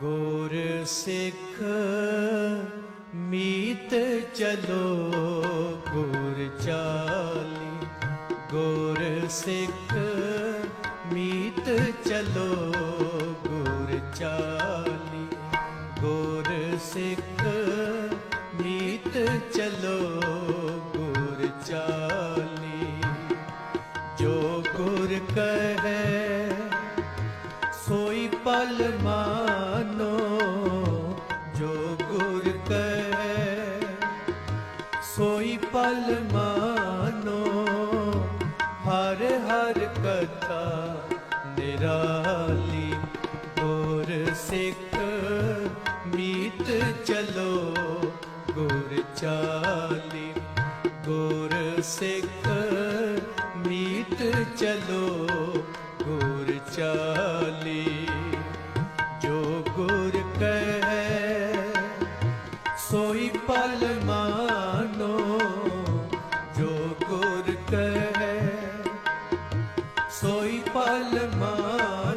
ਗੁਰ ਸਿੱਖ ਮੀਤ ਚਲੋ, ਗੁਰ ਚਾਲੀ। ਗੁਰ ਸਿੱਖ ਮੀਤ ਚਲੋ, ਗੁਰ ਚਾਲੀ। ਗੁਰ ਸਿੱਖ ਮੀਤ ਚਲੋ, ਗੁਰ ਚਾਲੀ। ਜੋ ਗੁਰ ਕਹੈ ਪਲ ਮਾਨੋ, ਜੋ ਗੁਰ ਕਹੈ ਸੋਈ ਪਲ ਮਾਨੋ, ਹਰ ਹਰ ਕਥਾ ਨਿਰਾਲੀ। ਗੁਰ ਸਿੱਖ ਮੀਤ ਚਲੋ, ਗੁਰ ਚਾਲੀ। ਗੁਰ ਸਿੱਖ ਮੀਤ ਚਲੋ, ਗੁਰ ਚਾਲੀ ਪਲ ਮਾਨੋ ਜੋ ਗੁਰ ਕਹੈ ਸੋਈ ਪਲ ਮਾਨੋ।